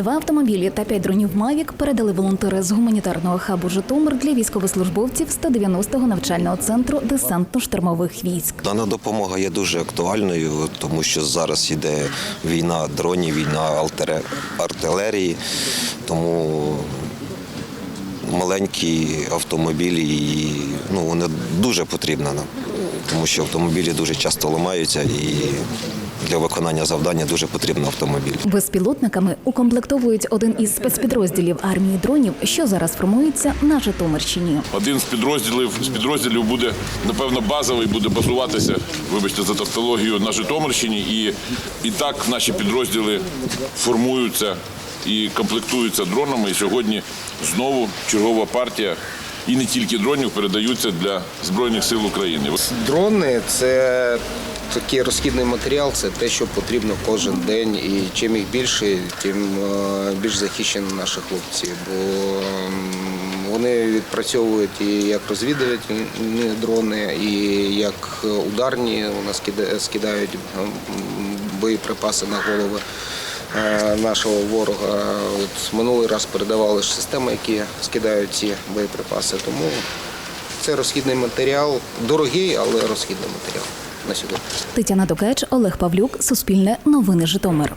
Два автомобілі та п'ять дронів Мавік передали волонтери з гуманітарного хабу Житомир для військовослужбовців 190-го навчального центру десантно-штурмових військ. Дана допомога є дуже актуальною, тому що зараз йде війна дронів, війна артилерії, тому маленькі автомобілі і, ну, вони дуже потрібні нам, тому що автомобілі дуже часто ламаються і для виконання завдання дуже потрібен автомобіль. Безпілотниками укомплектовують один із спецпідрозділів армії дронів, що зараз формується на Житомирщині. Один з підрозділів з підрозділів буде напевно базовий, буде базуватися, вибачте за тавтологію, на Житомирщині. І, і так наші підрозділи формуються і комплектуються дронами. І сьогодні знову чергова партія. І не тільки дронів передаються для Збройних сил України. Дрони це такий розхідний матеріал, це те, що потрібно кожен день. І чим їх більше, тим е, більш захищені наші хлопці. Бо вони відпрацьовують і як розвідувальні дрони, і як ударні. У нас скидають боєприпаси на голови нашого ворога. От минулий раз передавали ж системи, які скидають ці боєприпаси. Тому це розхідний матеріал, дорогий, але розхідний матеріал на сьогодні. Тетяна Докеч, Олег Павлюк, Суспільне новини Житомир.